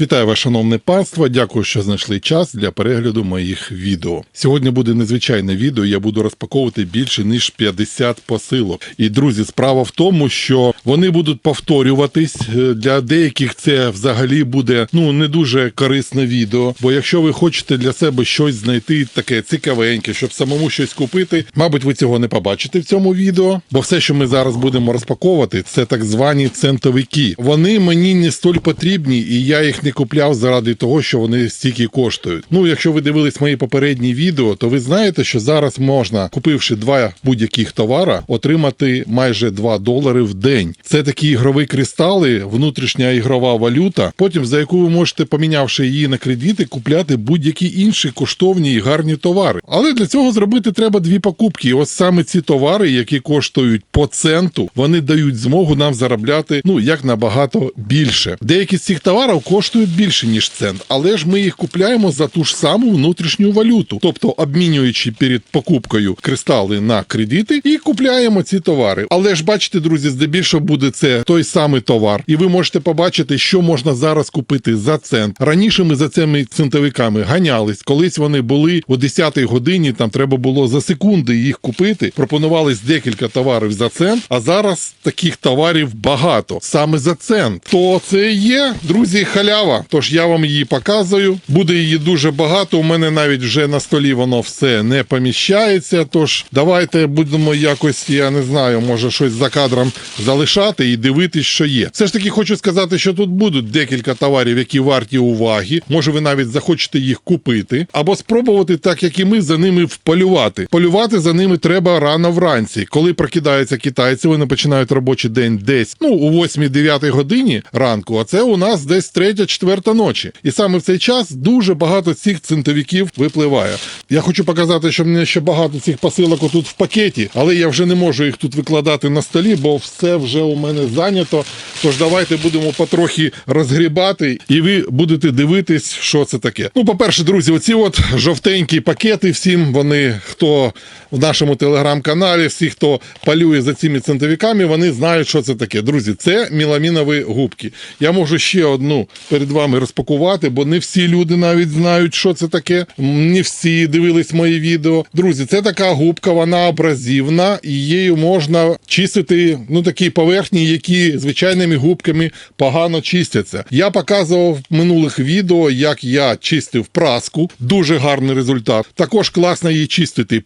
Вітаю вас, шановне панство. Дякую, що знайшли час для перегляду моїх відео. Сьогодні буде незвичайне відео. Я буду розпаковувати більше ніж 50 посилок. І друзі, справа в тому, що вони будуть повторюватись. Е, Для деяких це взагалі буде ну не дуже корисне відео. Бо якщо ви хочете для себе щось знайти таке цікавеньке, щоб самому щось купити, мабуть, ви цього не побачите в цьому відео. Бо все, що ми зараз будемо розпаковувати, це так звані центовики. Вони мені не столь потрібні, і я їх не купляв заради того, що вони стільки коштують. Ну, якщо ви дивились мої попередні відео, то ви знаєте, що зараз можна, купивши два будь-яких товара, отримати майже 2 долари в день. Це такі ігрові кристали, внутрішня ігрова валюта, потім за яку ви можете, помінявши її на кредити, купляти будь-які інші коштовні і гарні товари. Але для цього зробити треба дві покупки. І ось саме ці товари, які коштують по центу, вони дають змогу нам заробляти ну як набагато більше. Деякі з цих товарів коштують більше ніж цент, але ж ми їх купляємо за ту ж саму внутрішню валюту, тобто обмінюючи перед покупкою кристали на кредити, і купляємо ці товари. Але ж бачите, друзі, здебільшого буде це той самий товар, і ви можете побачити, що можна зараз купити за цент. Раніше ми за цими центовиками ганялись. Колись вони були о 10-й годині. Там треба було за секунди їх купити. Пропонувались декілька товарів за цент. А зараз таких товарів багато саме за цент. То це є, друзі, халява. Тож я вам її показую. Буде її дуже багато. У мене навіть вже на столі воно все не поміщається. Тож давайте будемо якось, я не знаю, може щось за кадром залишати і дивитись, що є. Все ж таки хочу сказати, що тут будуть декілька товарів, які варті уваги. Може, ви навіть захочете їх купити, або спробувати, так як і ми, за ними вполювати. Полювати за ними треба рано вранці. Коли прокидаються китайці, вони починають робочий день десь ну у 8-9 годині ранку. А це у нас десь 3-4 ночі. І саме в цей час дуже багато цих центовиків випливає. Я хочу показати, що в мене ще багато цих посилок отут в пакеті, але я вже не можу їх тут викладати на столі, бо все вже у мене зайнято. Тож давайте будемо потрохи розгрібати, і ви будете дивитись, що це таке. Ну, по-перше, друзі, оці от жовтенькі пакети всім вони, хто в нашому телеграм-каналі, всі, хто палює за цими центовиками, вони знають, що це таке. Друзі, це міламінові губки. Я можу ще одну перед вами розпакувати, бо не всі люди навіть знають, що це таке. Не всі дивились мої відео. Друзі, це така губка, вона абразивна, і її можна чистити ну такі поверхні, які звичайними губками погано чистяться. Я показував в минулих відео, як я чистив праску. Дуже гарний результат. Також класно її чистити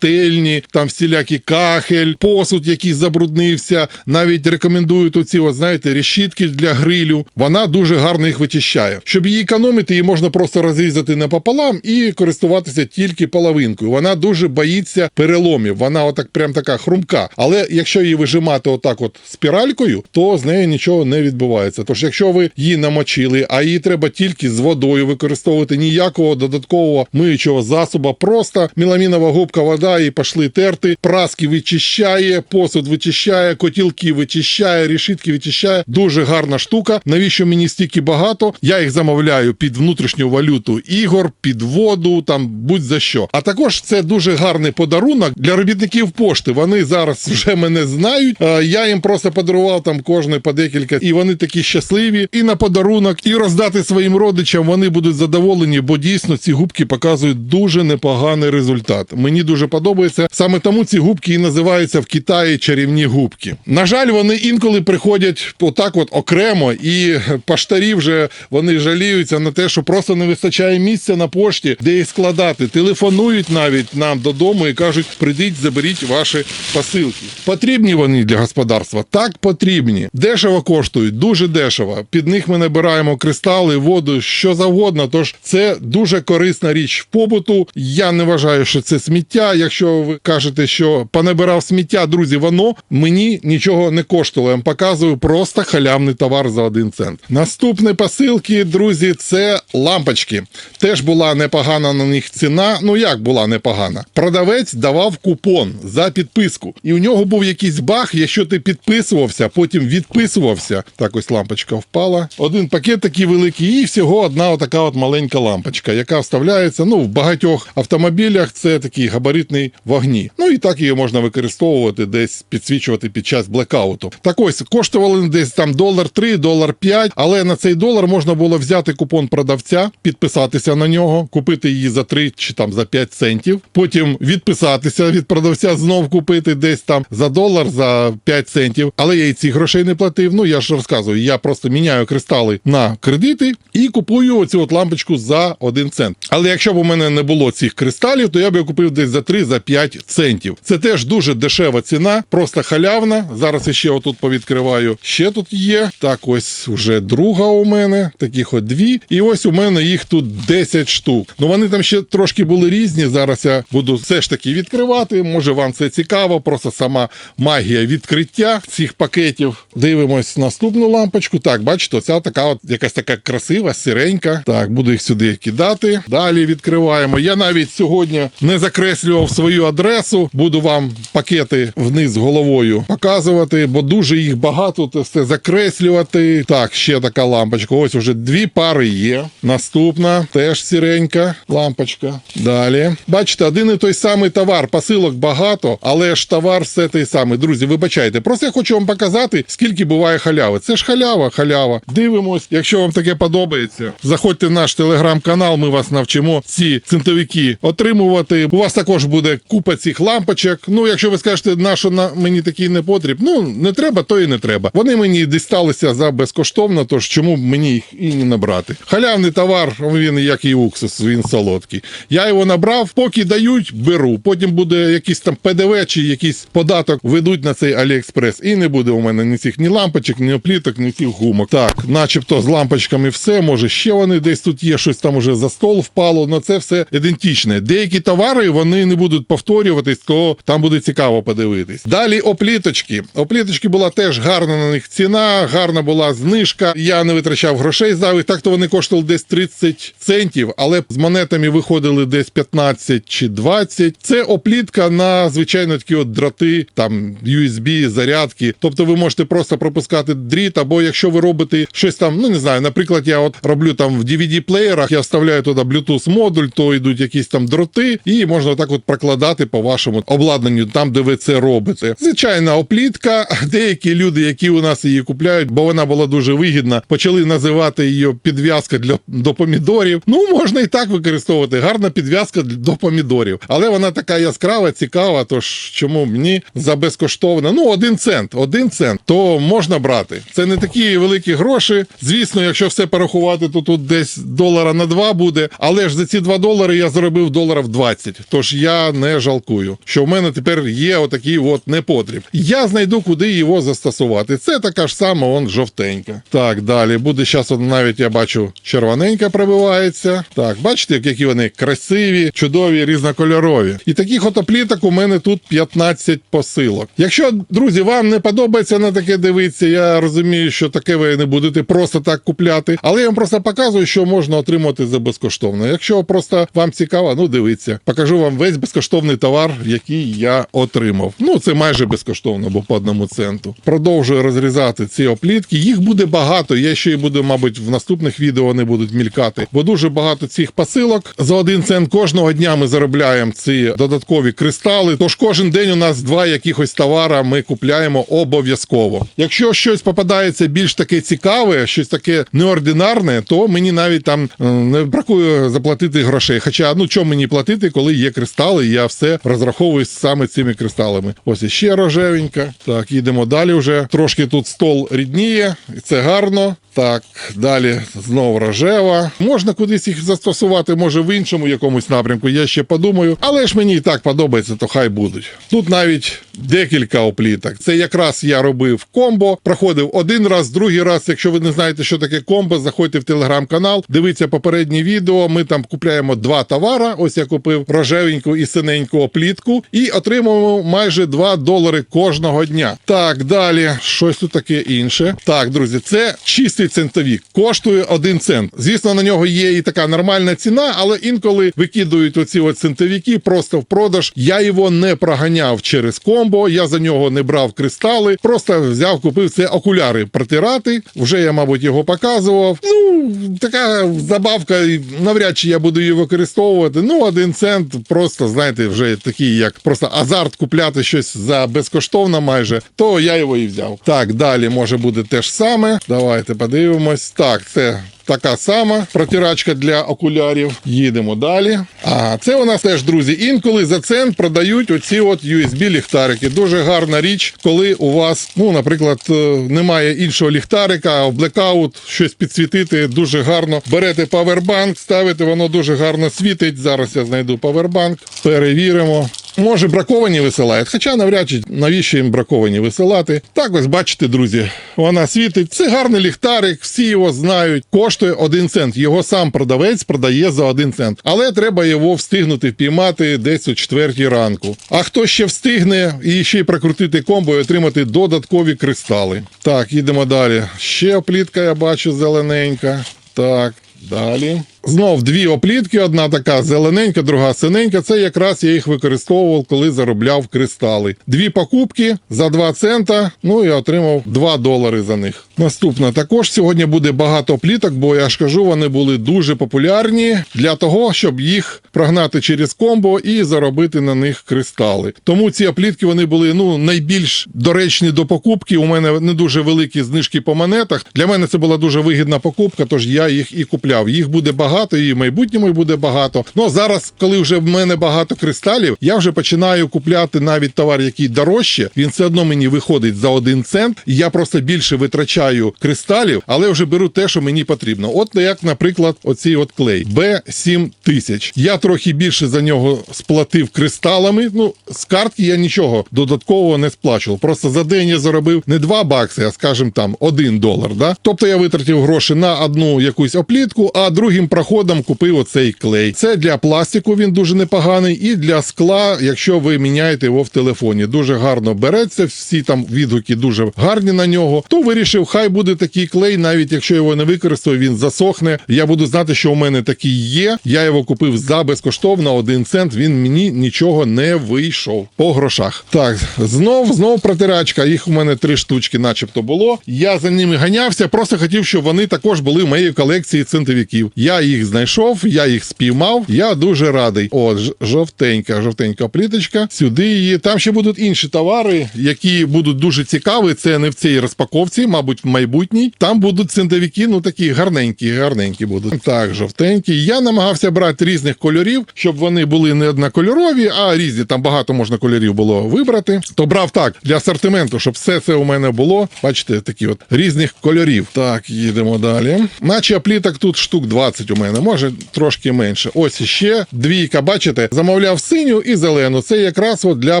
пательні, там всілякі кахель, посуд, який забруднився. Навіть рекомендують оці, от, знаєте, решітки для грилю. Вона дуже гарно їх вичищає. Щоб її економити, її можна просто розрізати напополам і користуватися тільки половинкою. Вона дуже боїться переломів. Вона отак прям така хрумка. Але якщо її вижимати отак, от спіралькою, то з нею нічого не відбувається. Тож, якщо ви її намочили, а її треба тільки з водою використовувати ніякого додаткового миючого засобу, просто міламінова губка, вода і пішли терти. Праски вичищає, посуд вичищає, котілки вичищає, рішітки вичищає. Дуже гарна штука. Навіщо мені стільки багато? Я їх замовляю під внутрішню валюту ігор, під воду, там будь-за що. А також це дуже гарний подарунок для робітників пошти. Вони зараз вже мене знають. Е, Я їм просто подарував там кожне по декілька, і вони такі щасливі. І на подарунок, і роздати своїм родичам. Вони будуть задоволені, бо дійсно ці губки показують дуже непоганий результат. Мені дуже подобається. Саме тому ці губки і називаються в Китаї чарівні губки. На жаль, вони інколи приходять отак, от окремо, і поштарі вже вони жаліються на те, що просто не вистачає місця на пошті, де їх складати. Телефонують навіть нам додому і кажуть: прийдіть, заберіть ваші посилки. Потрібні вони для господарства? Так потрібні. Дешево коштують, дуже дешево. Під них ми набираємо кристали, воду, що завгодно. Тож це дуже корисна річ в побуту. Я не вважаю, що це сміття. Якщо ви кажете, що понабирав сміття, друзі, воно мені нічого не коштувало. Я вам показую просто халявний товар за один цент. Наступні посилки, друзі, це лампочки. Теж була непогана на них ціна. Ну як була непогана? Продавець давав купон за підписку, і у нього був якийсь баг. Якщо ти підписувався, потім відписувався. Так ось лампочка впала. Один пакет такий великий, і всього одна отака от маленька лампочка, яка вставляється. Ну в багатьох автомобілях це такий габаритний вогні. Ну і так її можна використовувати десь підсвічувати під час блекауту. Так ось коштували десь там долар 3, долар 5, але на цей долар можна було взяти купон продавця, підписатися на нього, купити її за 3 чи там за 5 центів, потім відписатися від продавця, знов купити десь там за долар, за 5 центів. Але я і ці грошей не платив. Ну я ж розказую, я просто міняю кристали на кредити і купую оцю от лампочку за 1 цент. Але якщо б у мене не було цих кристалів, то я б купив десь за 3 за 5 центів. Це теж дуже дешева ціна, просто халявна. Зараз ще отут повідкриваю. Ще тут є. Так, ось вже друга у мене, таких от дві. І ось у мене їх тут 10 штук. Ну вони там ще трошки були різні. Зараз я буду все ж таки відкривати. Може вам це цікаво, просто сама магія відкриття цих пакетів. Дивимось наступну лампочку. Так, бачите, ця така от якась така красива, сиренька. Так, буду їх сюди кидати. Далі відкриваємо. Я навіть сьогодні не закреслював свою адресу. Буду вам пакети вниз головою показувати, бо дуже їх багато. Це все закреслювати. Так, ще така лампочка. Ось уже дві пари є. Наступна теж сіренька лампочка. Далі. Бачите, один і той самий товар. Посилок багато, але ж товар все той самий. Друзі, вибачайте. Просто я хочу вам показати, скільки буває халяви. Це ж халява, халява. Дивимось. Якщо вам таке подобається, заходьте в наш телеграм-канал. Ми вас навчимо ці центовики отримувати. У вас також буде купа цих лампочок. Ну, якщо ви скажете, на що на мені такі не потріб, ну не треба, то і не треба. Вони мені дісталися за безкоштовно, тож чому б мені їх і не набрати? Халявний товар, він як і уксус, він солодкий. Я його набрав, поки дають, беру. Потім буде якийсь там ПДВ чи якийсь податок ведуть на цей Аліекспрес. І не буде у мене ні цих ні лампочок, ні опліток, ні цих гумок. Так, начебто з лампочками все. Може, ще вони десь тут є, щось там уже за стол впало. але це все ідентичне. Деякі товари вони не будуть повторюватись, то там буде цікаво подивитись. Далі опліточки. Опліточки була теж гарна на них ціна, гарна була знижка. Я не витрачав грошей за так то вони коштували десь 30 центів, але з монетами виходили десь 15 чи 20. Це оплітка на звичайно такі от дроти, там USB, зарядки. Тобто ви можете просто пропускати дріт, або якщо ви робите щось там, ну не знаю, наприклад, я от роблю там в DVD-плеєрах, я вставляю туди Bluetooth модуль, то йдуть якісь там дроти, і можна так от прокладати по вашому обладнанню, там де ви це робите. Звичайна оплітка. Деякі люди, які у нас її купляють, бо вона була дуже вигідна, почали називати її підв'язка для до помідорів. Ну можна і так використовувати. Гарна підв'язка до помідорів, але вона така яскрава, цікава. Тож чому б ні за безкоштовно? Ну один цент, один цент, то можна брати. Це не такі великі гроші. Звісно, якщо все порахувати, то тут десь долара на два буде. Але ж за ці два долари я заробив доларів 20. Тож я не жалкую, що в мене тепер є отакий от непотріб. Я знайду, куди його застосувати. Це така ж сама, он жовтенька. Так, далі буде зараз навіть я бачу червоненька пробивається. Так, бачите, які вони красиві, чудові, різнокольорові. І таких от опліток у мене тут 15 посилок. Якщо, друзі, вам не подобається на таке дивитися, я розумію, що таке ви не будете просто так купляти, але я вам просто показую, що можна отримати за безкоштовно. Якщо просто вам цікаво, ну дивіться, покажу вам весь безкоштовний товар, який я отримав. Ну це майже безкоштовно, бо по одному центу. Продовжую розрізати ці оплітки. Їх буде багато. Я ще й буду, мабуть, в наступних відео вони будуть мількати, бо дуже багато цих посилок. За один цент кожного дня ми заробляємо ці додаткові кристали. Тож кожен день у нас два якихось товара ми купляємо обов'язково. Якщо щось попадається більш таке цікаве, щось таке неординарне, то мені навіть там е, не бракує заплатити грошей. Хоча ну чому мені платити, коли є кристали, я все розраховую саме цими кристалами. Ось іще рожевенька. Так, їдемо далі. Вже трошки тут стол рідніє, і це гарно. Так, далі знову рожева. Можна кудись їх застосувати, може в іншому якомусь напрямку. Я ще подумаю, але ж мені і так подобається, то хай будуть. Тут навіть декілька опліток. Це якраз я робив комбо, проходив один раз, другий раз. Якщо ви не знаєте, що таке комбо, заходьте в телеграм-канал, дивіться попереднє відео. Ми там купляємо два товара. Ось я купив рожевеньку і синеньку оплітку, і отримуємо майже 2 долари кожного дня. Так, далі щось тут таке інше. Так, друзі, це чистий центовік. Коштує один цент. Звісно, на нього є і така нормальна ціна, але інколи викидують оці от центовіки просто в продаж. Я його не проганяв через комбо, я за нього не брав кристали, просто взяв, купив це окуляри протирати. Вже я, мабуть, його показував. Ну, така забавка, навряд чи я буду її використовувати. Ну, один цент, просто знаєте, вже такий, як просто азарт купляти щось за безкоштовно майже, то я його і взяв. Так, далі може буде те ж саме. Давайте подивимось. Так, це така сама протирачка для окулярів. Їдемо далі. А це у нас теж, друзі, інколи за цент продають оці от USB ліхтарики. Дуже гарна річ, коли у вас, ну, наприклад, е, немає іншого ліхтарика, а в блекаут щось підсвітити дуже гарно. Берете павербанк, ставите, воно дуже гарно світить. Зараз я знайду павербанк, перевіримо. Може, браковані висилають, хоча навряд чи навіщо їм браковані висилати. Так ось бачите, друзі, вона світить. Це гарний ліхтарик, всі його знають. Коштує один цент. Його сам продавець продає за один цент. Але треба його встигнути впіймати десь о четвертій ранку. А хто ще встигне і ще й прокрутити комбо і отримати додаткові кристали. Так, їдемо далі. Ще оплітка, я бачу, зелененька. Так, далі. Знов дві оплітки, одна така зелененька, друга синенька. Це якраз я їх використовував, коли заробляв кристали. Дві покупки за 2 цента. Ну і отримав 2 долари за них. Наступна також сьогодні буде багато опліток, бо я ж кажу, вони були дуже популярні для того, щоб їх прогнати через комбо і заробити на них кристали. Тому ці оплітки вони були ну найбільш доречні до покупки. У мене не дуже великі знижки по монетах. Для мене це була дуже вигідна покупка, тож я їх і купляв. Їх буде багато, і в майбутньому буде багато. Ну а зараз, коли вже в мене багато кристалів, я вже починаю купляти навіть товар, який дорожче. Він все одно мені виходить за один цент. Я просто більше витрачаю кристалів, але вже беру те, що мені потрібно. От як, наприклад, оцей от клей B7 тисяч. Я трохи більше за нього сплатив кристалами. Ну, з картки я нічого додаткового не сплачував. Просто за день я заробив не 2 бакси, а скажімо там 1 долар. Да? Тобто я витратив гроші на одну якусь оплітку, а другим проходом купив оцей клей. Це для пластику він дуже непоганий, і для скла, якщо ви міняєте його в телефоні. Дуже гарно береться, всі там відгуки дуже гарні на нього. То вирішив, хай буде такий клей, навіть якщо його не використаю, він засохне. Я буду знати, що у мене такий є. Я його купив за безкоштовно один цент. Він мені нічого не вийшов по грошах. Так, знов, знов протирачка. Їх у мене три штучки, начебто було. Я за ними ганявся, просто хотів, щоб вони також були в моїй колекції центовиків. Я їх знайшов, я їх спіймав. Я дуже радий. От жовтенька, жовтенька пліточка. Сюди її. Там ще будуть інші товари, які будуть дуже цікаві. Це не в цій розпаковці, мабуть, в майбутній. Там будуть центовики, ну такі гарненькі, гарненькі будуть. Так, жовтенькі. Я намагався брати різних кольорів, щоб вони були не однокольорові, а різні. Там багато можна кольорів було вибрати. То брав так для асортименту, щоб все це у мене було. Бачите, такі от різних кольорів. Так, їдемо далі. Наче пліток тут штук 20 у мене, може трошки менше. Ось іще двійка. Бачите, замовляв синю і зелену. Це якраз от для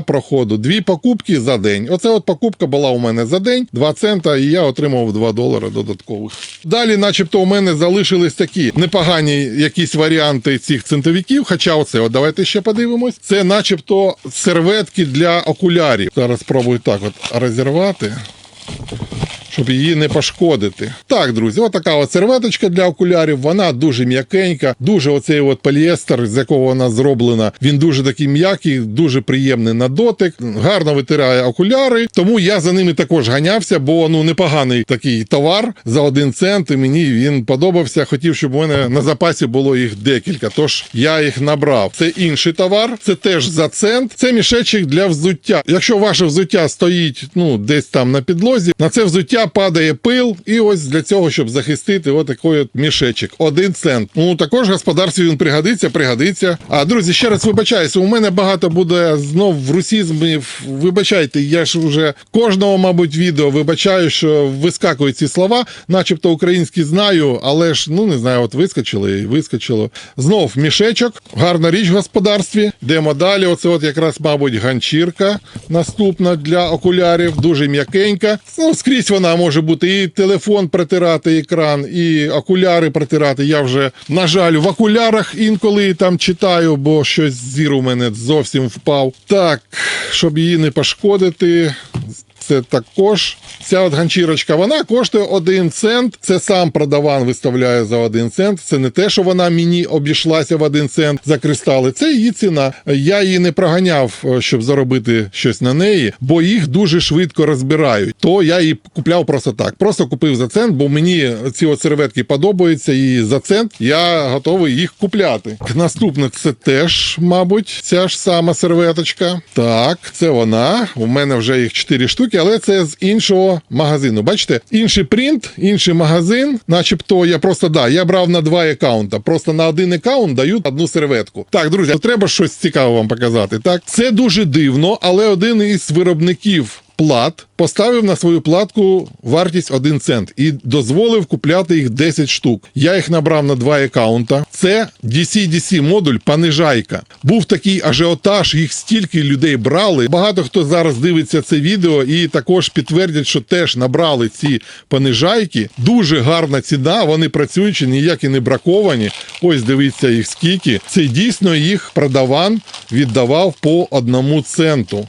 проходу. Дві покупки за день. Оце от покупка була у мене за день, 2 цента, і я отримав 2 долари додаткових. Далі, начебто, у мене залишились такі непогані якісь варіанти цих центовиків. Хоча оце, от давайте ще подивимось. Це, начебто, серветки для окулярів. Зараз спробую так от розірвати щоб її не пошкодити. Так, друзі, отака от серветочка для окулярів. Вона дуже м'якенька, дуже оцей от поліестер, з якого вона зроблена. Він дуже такий м'який, дуже приємний на дотик, гарно витирає окуляри. Тому я за ними також ганявся, бо ну непоганий такий товар за один цент. І мені він подобався. Хотів, щоб у мене на запасі було їх декілька. Тож я їх набрав. Це інший товар, це теж за цент. Це мішечок для взуття. Якщо ваше взуття стоїть ну десь там на підлозі, на це взуття падає пил, і ось для цього, щоб захистити отакий от мішечок. Один цент. Ну також господарстві він пригодиться, пригодиться. А друзі, ще раз вибачаюся. У мене багато буде знов русізмів. Вибачайте, я ж вже кожного, мабуть, відео вибачаю, що вискакують ці слова, начебто українські знаю, але ж ну не знаю, от вискочили і вискочило. Знов мішечок, гарна річ в господарстві. Йдемо далі. Оце от якраз, мабуть, ганчірка наступна для окулярів, дуже м'якенька. Ну, скрізь вона може бути і телефон протирати, екран, і окуляри протирати. Я вже, на жаль, в окулярах інколи там читаю, бо щось зір у мене зовсім впав. Так, щоб її не пошкодити. Це також ця от ганчірочка, вона коштує 1 цент. Це сам продаван виставляє за 1 цент. Це не те, що вона мені обійшлася в 1 цент за кристали. Це її ціна. Я її не проганяв, е, щоб заробити щось на неї, бо їх дуже швидко розбирають. То я її купляв просто так. Просто купив за цент, бо мені ці от серветки подобаються, і за цент я готовий їх купляти. Наступне це теж, мабуть, ця ж сама серветочка. Так, це вона. У мене вже їх 4 штуки. Платки, але це з іншого магазину. Бачите, інший принт, інший магазин, начебто я просто да, я брав на два аккаунта. Просто на один аккаунт дають одну серветку. Так, друзі, треба щось цікаве вам показати. Так, це дуже дивно, але один із виробників. Плат поставив на свою платку вартість 1 цент і дозволив купляти їх 10 штук. Я їх набрав на два аккаунта. Це DC-DC модуль понижайка. Був такий ажіотаж, їх стільки людей брали. Багато хто зараз дивиться це відео і також підтвердять, що теж набрали ці понижайки. Дуже гарна ціна. Вони працюючі, ніякі не браковані. Ось дивіться їх скільки. Це дійсно їх продаван віддавав по одному центу.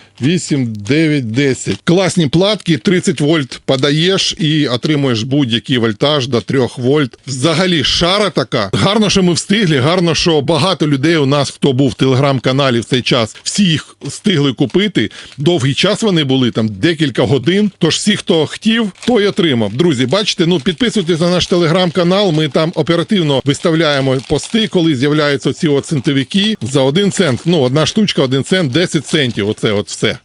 8, 9, 10. Класні платки, 30 вольт подаєш і отримуєш будь-який вольтаж до 3 вольт. Взагалі шара така. Гарно, що ми встигли. Гарно, що багато людей у нас, хто був в телеграм-каналі в цей час, всі їх встигли купити. Довгий час вони були там декілька годин. Тож всі, хто хотів, той отримав. Друзі, бачите, ну підписуйтесь на наш телеграм-канал. Ми там оперативно виставляємо пости, коли з'являються ці от центовики за один цент. Ну, одна штучка, один цент, 10 центів. Оце от все. é.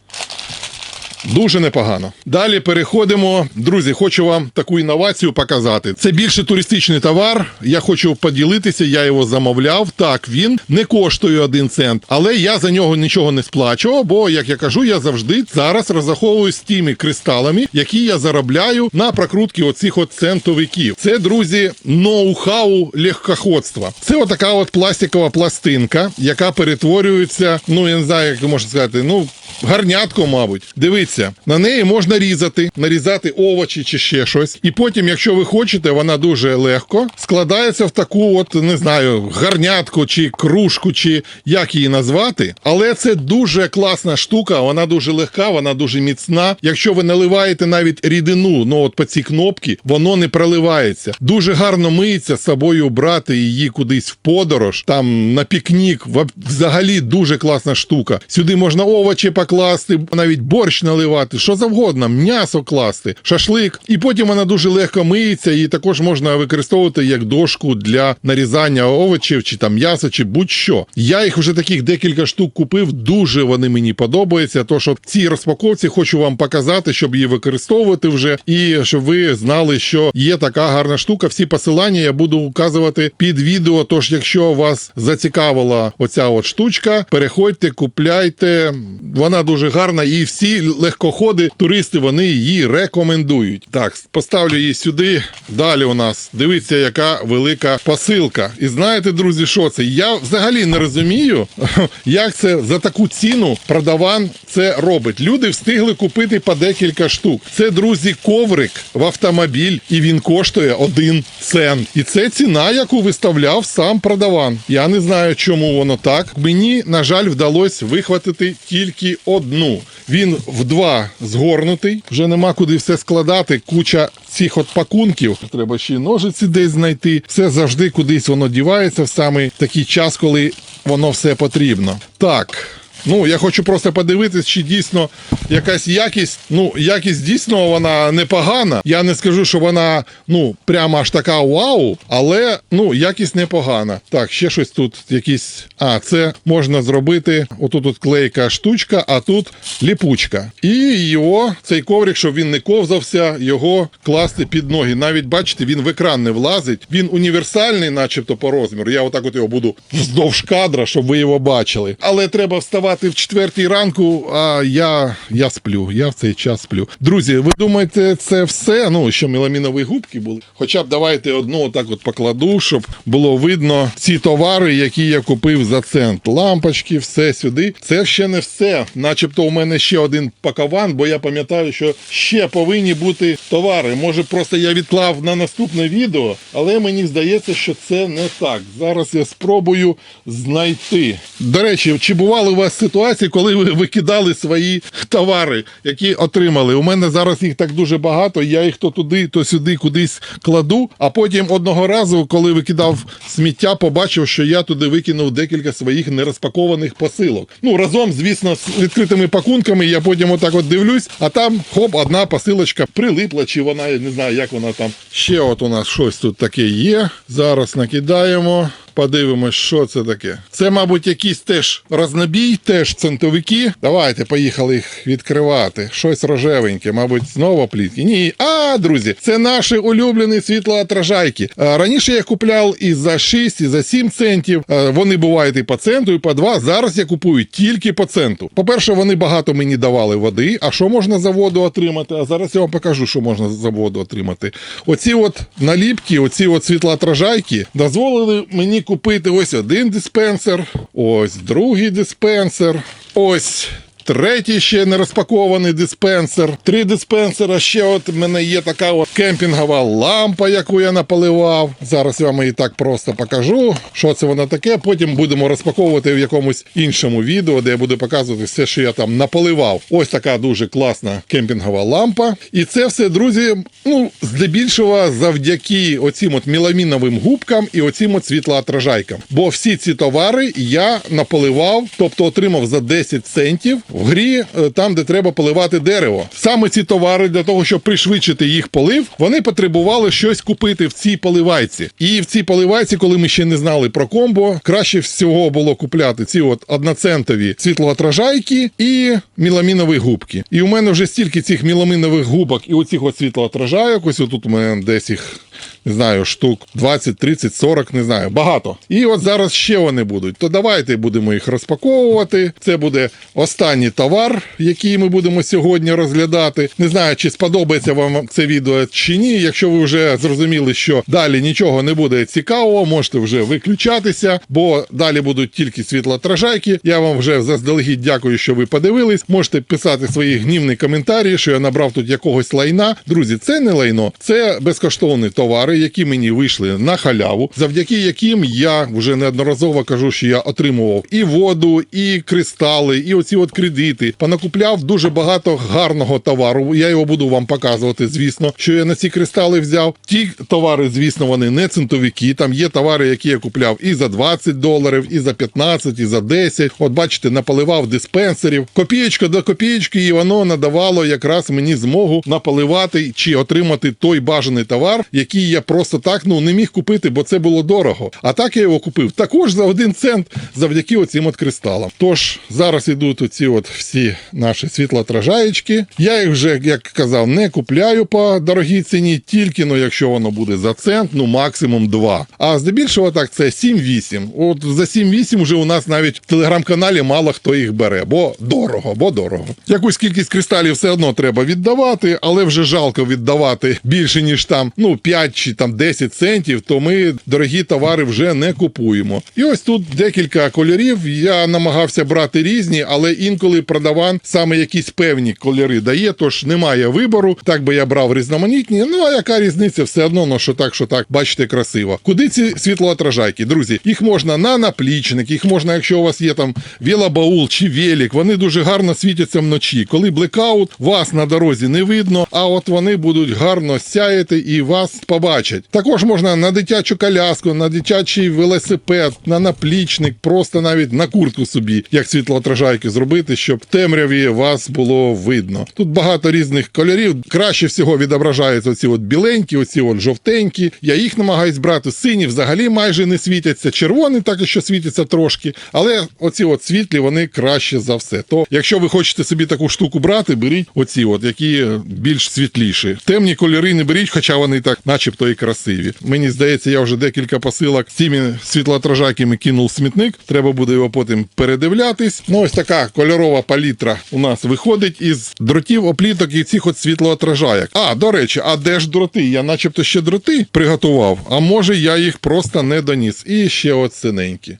Дуже непогано. Далі переходимо. Друзі, хочу вам таку інновацію показати. Це більше туристичний товар. Я хочу поділитися, я його замовляв. Так, він не коштує один цент, але я за нього нічого не сплачував, бо, як я кажу, я завжди зараз розраховую з тими кристалами, які я заробляю на прокрутки оцих от центовиків. Це, друзі, ноу-хау легкоходства. Це отака от пластикова пластинка, яка перетворюється, ну я не знаю, як можна сказати, ну. Гарнятко, мабуть, дивіться, на неї можна різати, нарізати овочі чи ще щось. І потім, якщо ви хочете, вона дуже легко складається в таку, от не знаю, гарнятку чи кружку, чи як її назвати. Але це дуже класна штука, вона дуже легка, вона дуже міцна. Якщо ви наливаєте навіть рідину, ну от по ці кнопки, воно не проливається. Дуже гарно миється з собою брати її кудись в подорож, там на пікнік. Взагалі дуже класна штука. Сюди можна овочі покласти, навіть борщ наливати, що завгодно, м'ясо класти, шашлик. І потім вона дуже легко миється, і також можна використовувати як дошку для нарізання овочів, чи там м'яса, чи будь-що. Я їх вже таких декілька штук купив. Дуже вони мені подобаються. То що в цій розпаковці хочу вам показати, щоб її використовувати вже, і щоб ви знали, що є така гарна штука. Всі посилання я буду указувати під відео. Тож, якщо вас зацікавила оця от штучка, переходьте, купляйте. Вона дуже гарна, і всі легкоходи, туристи вони її рекомендують. Так, поставлю її сюди. Далі у нас дивіться, яка велика посилка. І знаєте, друзі, що це? Я взагалі не розумію, як це за таку ціну продаван це робить. Люди встигли купити по декілька штук. Це, друзі, коврик в автомобіль, і він коштує один цент. І це ціна, яку виставляв сам продаван. Я не знаю, чому воно так. Мені, на жаль, вдалося вихватити тільки одну. Він вдвоє Два згорнутий, вже нема куди все складати. Куча цих от пакунків. Треба ще ножиці десь знайти. Все завжди кудись воно дівається в саме такий час, коли воно все потрібно. Так. Ну, я хочу просто подивитись, чи дійсно якась якість. Ну, якість дійсно вона непогана. Я не скажу, що вона ну прямо аж така вау, але ну якість непогана. Так, ще щось тут якісь. А, це можна зробити. Отут тут клейка штучка, а тут ліпучка. І його, цей коврик, щоб він не ковзався, його класти під ноги. Навіть бачите, він в екран не влазить. Він універсальний, начебто, по розміру. Я отак от його буду вздовж кадра, щоб ви його бачили. Але треба вставати в четвертій ранку, а я, я сплю. Я в цей час сплю. Друзі, ви думаєте, це все? Ну, що меламінові губки були? Хоча б давайте одну отак от покладу, щоб було видно ці товари, які я купив за цент. Лампочки, все сюди. Це ще не все. Начебто у мене ще один пакован, бо я пам'ятаю, що ще повинні бути товари. Може, просто я відклав на наступне відео, але мені здається, що це не так. Зараз я спробую знайти. До речі, чи бували у вас ситуації, коли ви викидали свої товари, які отримали? У мене зараз їх так дуже багато. Я їх то туди, то сюди кудись кладу. А потім одного разу, коли викидав сміття, побачив, що я туди викинув декілька своїх нерозпакованих посилок. Ну разом, звісно, з відкритими пакунками. Я потім отак от дивлюсь, а там хоп, одна посилочка прилипла, чи вона я не знаю, як вона там. Ще от у нас щось тут таке є. Зараз накидаємо. Подивимось, що це таке. Це, мабуть, якийсь теж рознобій, теж центовики. Давайте, поїхали їх відкривати. Щось рожевеньке, мабуть, знову плітки. Ні. А, друзі, це наші улюблені світлоотражайки. Раніше я купляв і за 6, і за 7 центів. Вони бувають і по центу, і по 2. Зараз я купую тільки по центу. По-перше, вони багато мені давали води. А що можна за воду отримати? А зараз я вам покажу, що можна за воду отримати. Оці от наліпки, оці от світлоотражайки дозволили мені купити ось один диспенсер, ось другий диспенсер, ось. Третій ще не розпакований диспенсер. Три диспенсера. Ще от в мене є така от кемпінгова лампа, яку я напаливав. Зараз я вам її так просто покажу, що це вона таке. Потім будемо розпаковувати в якомусь іншому відео, де я буду показувати все, що я там напаливав. Ось така дуже класна кемпінгова лампа. І це все, друзі, ну, здебільшого завдяки оцім от міламіновим губкам і оцім от світлоотражайкам. Бо всі ці товари я наполивав, тобто отримав за 10 центів в грі, е, там, де треба поливати дерево. Саме ці товари для того, щоб пришвидшити їх полив, вони потребували щось купити в цій поливайці. І в цій поливайці, коли ми ще не знали про комбо, краще всього було купляти ці от одноцентові світлоотражайки і міламінові губки. І у мене вже стільки цих міламінових губок і оцих от світлоотражайок, ось тут у мене десь їх. Не знаю, штук 20, 30, 40, не знаю, багато. І от зараз ще вони будуть. То давайте будемо їх розпаковувати. Це буде останній товар, який ми будемо сьогодні розглядати. Не знаю, чи сподобається вам це відео чи ні. Якщо ви вже зрозуміли, що далі нічого не буде цікавого, можете вже виключатися, бо далі будуть тільки світлоотражайки. Я вам вже заздалегідь дякую, що ви подивились. Можете писати свої гнівні коментарі, що я набрав тут якогось лайна. Друзі, це не лайно, це безкоштовний товари, які мені вийшли на халяву, завдяки яким я вже неодноразово кажу, що я отримував і воду, і кристали, і оці от кредити. Понакупляв дуже багато гарного товару. Я його буду вам показувати, звісно, що я на ці кристали взяв. Ті товари, звісно, вони не центовики. Там є товари, які я купляв і за 20 доларів, і за 15, і за 10. От бачите, наполивав диспенсерів. Копієчка до копієчки, і воно надавало якраз мені змогу наполивати чи отримати той бажаний товар, який я просто так ну не міг купити, бо це було дорого. А так я його купив також за один цент завдяки оцим от кристалам. Тож зараз ідуть оці от всі наші світлоотражаєчки. Я їх вже, як казав, не купляю по дорогій ціні, тільки ну, якщо воно буде за цент, ну максимум 2. А здебільшого так це 7-8. От за 7-8 вже у нас навіть в телеграм-каналі мало хто їх бере, бо дорого, бо дорого. Якусь кількість кристалів все одно треба віддавати, але вже жалко віддавати більше ніж там ну 5 чи там 10 центів, то ми дорогі товари вже не купуємо. І ось тут декілька кольорів. Я намагався брати різні, але інколи продаван саме якісь певні кольори дає, тож немає вибору. Так би я брав різноманітні. Ну а яка різниця? Все одно, ну що так, що так, бачите, красиво. Куди ці світлоотражайки? Друзі, їх можна на наплічник, їх можна, якщо у вас є там велобаул чи велик, вони дуже гарно світяться вночі. Коли блекаут, вас на дорозі не видно, а от вони будуть гарно сяяти і вас побачать. Також можна на дитячу коляску, на дитячий велосипед, на наплічник, просто навіть на куртку собі, як світлоотражайки зробити, щоб в темряві вас було видно. Тут багато різних кольорів. Краще всього відображаються оці от біленькі, оці от жовтенькі. Я їх намагаюсь брати. Сині взагалі майже не світяться. Червоні так і що світяться трошки. Але оці от світлі вони краще за все. То якщо ви хочете собі таку штуку брати, беріть оці, от які більш світліші. Темні кольори не беріть, хоча вони так, начебто, і красиві. Мені здається, я вже декілька посилок з цими світлоотражайками кинув смітник. Треба буде його потім передивлятись. Ну, ось така кольорова палітра у нас виходить із дротів, опліток і цих от світлоотражайок. А, до речі, а де ж дроти? Я начебто ще дроти приготував, а може я їх просто не доніс. І ще от.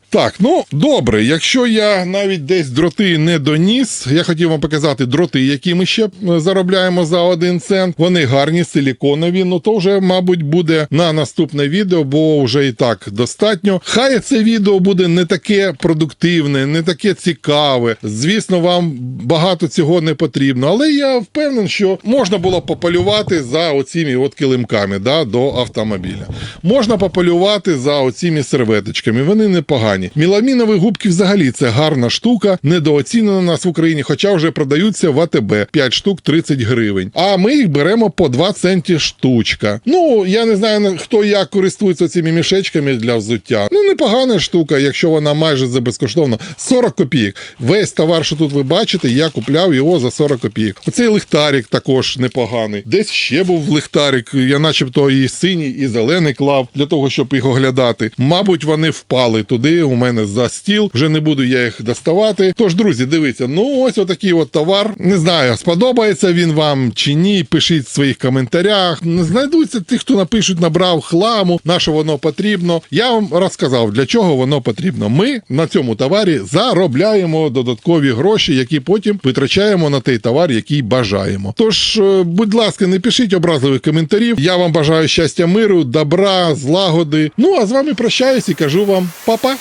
Так, ну добре, якщо я навіть десь дроти не доніс, я хотів вам показати дроти, які ми ще е, заробляємо за один цент. Вони гарні, силіконові, ну то вже, мабуть, буде на наступне відео, бо вже і так достатньо. Хай це відео буде не таке продуктивне, не таке цікаве. Звісно, Звісно, вам багато цього не потрібно, але я впевнений, що можна було пополювати за оціми от килимками да, до автомобіля. Можна пополювати за оціми серветочками. Вони непогані. Міламінові губки взагалі це гарна штука, недооцінена нас в Україні, хоча вже продаються в АТБ 5 штук 30 гривень. А ми їх беремо по 2 центі штучка. Ну я не знаю хто як користується цими мішечками для взуття. Ну непогана штука, якщо вона майже за безкоштовно. 40 копійок. Весь товар, що тут ви бачите, я купляв його за 40 копійок. Оцей лихтарик також непоганий. Десь ще був лихтарик. Я, начебто, і синій, і зелений клав для того, щоб їх оглядати. Мабуть, вони впали туди. У мене за стіл. Вже не буду я їх доставати. Тож, друзі, дивіться, ну ось отакий от товар. Не знаю, сподобається він вам чи ні. Пишіть в своїх коментарях. Знайдуться ті, хто напишуть, набрав хламу, на що воно потрібно. Я вам розказав, для чого воно потрібно. Ми на цьому товарі заробляємо додаткові гроші, які потім витрачаємо на той товар, який бажаємо. Тож, е, будь ласка, не пишіть образливих коментарів. Я вам бажаю щастя, миру, добра, злагоди. Ну а з вами прощаюсь і кажу вам па-па!